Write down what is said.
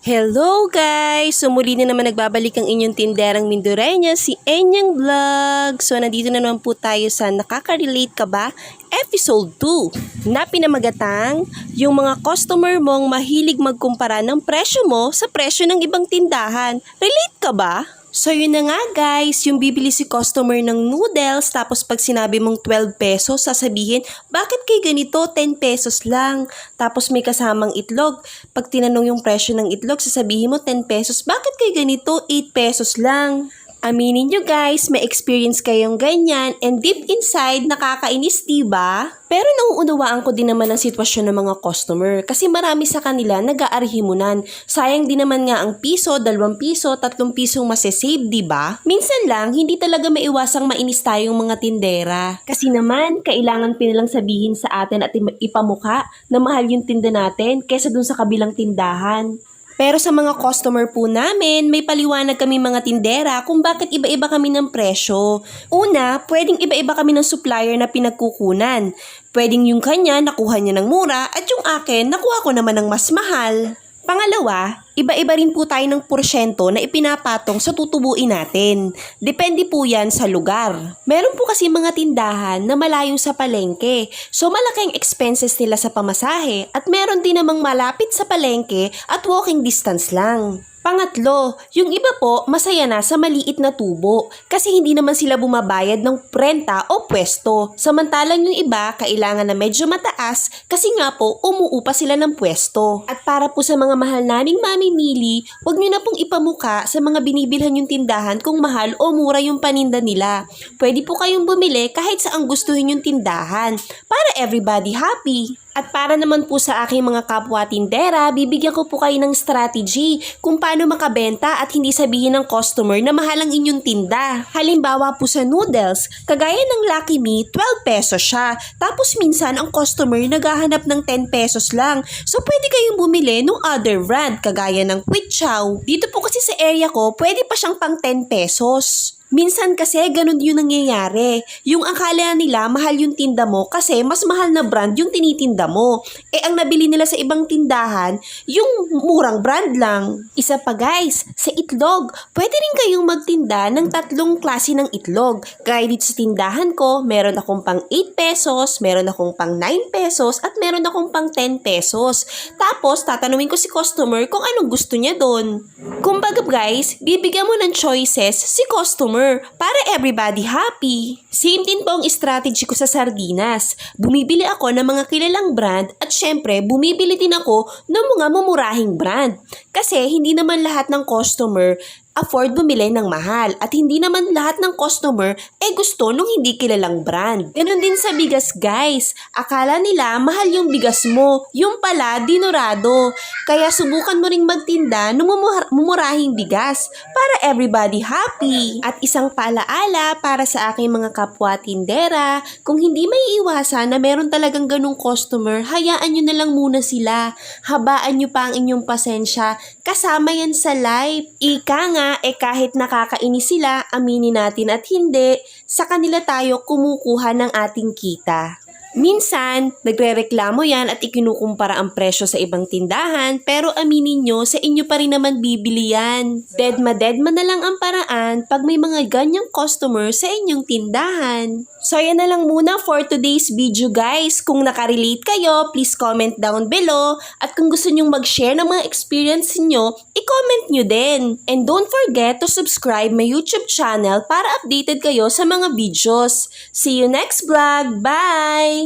Hello guys! So muli na naman nagbabalik ang inyong tinderang Mindurenya, si Enyang Vlog. So nandito na naman po tayo sa Nakaka-relate ka ba? Episode 2 na pinamagatang yung mga customer mong mahilig magkumpara ng presyo mo sa presyo ng ibang tindahan. Relate ka ba? So yun na nga guys, yung bibili si customer ng noodles tapos pag sinabi mong 12 pesos, sasabihin, bakit kay ganito 10 pesos lang? Tapos may kasamang itlog. Pag tinanong yung presyo ng itlog, sasabihin mo 10 pesos, bakit kay ganito 8 pesos lang? Aminin nyo guys, may experience kayong ganyan and deep inside, nakakainis diba? Pero nauunawaan ko din naman ang sitwasyon ng mga customer kasi marami sa kanila nag-aarhimunan. Sayang din naman nga ang piso, dalawang piso, tatlong pisong masesave, diba? Minsan lang, hindi talaga maiwasang mainis tayong mga tindera. Kasi naman, kailangan pinilang sabihin sa atin at ipamukha na mahal yung tinda natin kesa dun sa kabilang tindahan. Pero sa mga customer po namin, may paliwanag kami mga tindera kung bakit iba-iba kami ng presyo. Una, pwedeng iba-iba kami ng supplier na pinagkukunan. Pwedeng yung kanya nakuha niya ng mura at yung akin nakuha ko naman ng mas mahal. Pangalawa, iba-iba rin po tayo ng porsyento na ipinapatong sa tutubuin natin. Depende po yan sa lugar. Meron po kasi mga tindahan na malayo sa palengke. So malaki ang expenses nila sa pamasahe at meron din namang malapit sa palengke at walking distance lang. Pangatlo, yung iba po masaya na sa maliit na tubo kasi hindi naman sila bumabayad ng prenta o pwesto. Samantalang yung iba kailangan na medyo mataas kasi nga po umuupa sila ng pwesto. At para po sa mga mahal naming mamimili, huwag nyo na pong ipamuka sa mga binibilhan yung tindahan kung mahal o mura yung paninda nila. Pwede po kayong bumili kahit saan gustuhin yung tindahan para everybody happy. At para naman po sa aking mga kapwa tindera, bibigyan ko po kayo ng strategy kung paano makabenta at hindi sabihin ng customer na mahal ang inyong tinda. Halimbawa po sa noodles, kagaya ng Lucky Me, 12 pesos siya. Tapos minsan ang customer naghahanap ng 10 pesos lang. So pwede kayong bumili ng other brand kagaya ng Quick Chow. Dito po kasi sa area ko, pwede pa siyang pang 10 pesos. Minsan kasi ganun yung nangyayari. Yung akala nila mahal yung tinda mo kasi mas mahal na brand yung tinitinda mo. Eh ang nabili nila sa ibang tindahan, yung murang brand lang. Isa pa guys, sa itlog, pwede rin kayong magtinda ng tatlong klase ng itlog. Gaya dito sa tindahan ko, meron akong pang 8 pesos, meron akong pang 9 pesos, at meron akong pang 10 pesos. Tapos, tatanungin ko si customer kung anong gusto niya doon. Kumbaga guys, bibigyan mo ng choices si customer para everybody happy. Same din po ang strategy ko sa sardinas. Bumibili ako ng mga kilalang brand at syempre bumibili din ako ng mga mumurahing brand. Kasi hindi naman lahat ng customer afford bumili ng mahal at hindi naman lahat ng customer eh gusto nung hindi kilalang brand. Ganon din sa bigas guys. Akala nila mahal yung bigas mo, yung pala dinurado. Kaya subukan mo ring magtinda ng mumura- mumurahing bigas para everybody happy. At isang paalaala para sa aking mga kapwa tindera, kung hindi may iwasan na meron talagang ganong customer, hayaan nyo na lang muna sila. Habaan nyo pa ang inyong pasensya. Kasama yan sa life. Ika nga, eh kahit nakakainis sila, aminin natin at hindi, sa kanila tayo kumukuha ng ating kita. Minsan, nagrereklamo yan at ikinukumpara ang presyo sa ibang tindahan pero aminin nyo, sa inyo pa rin naman bibili yan. Deadma na lang ang paraan pag may mga ganyang customer sa inyong tindahan. So yan na lang muna for today's video guys. Kung nakarelate kayo, please comment down below. At kung gusto nyong mag-share ng mga experience nyo, i-comment nyo din. And don't forget to subscribe my YouTube channel para updated kayo sa mga videos. See you next vlog. Bye!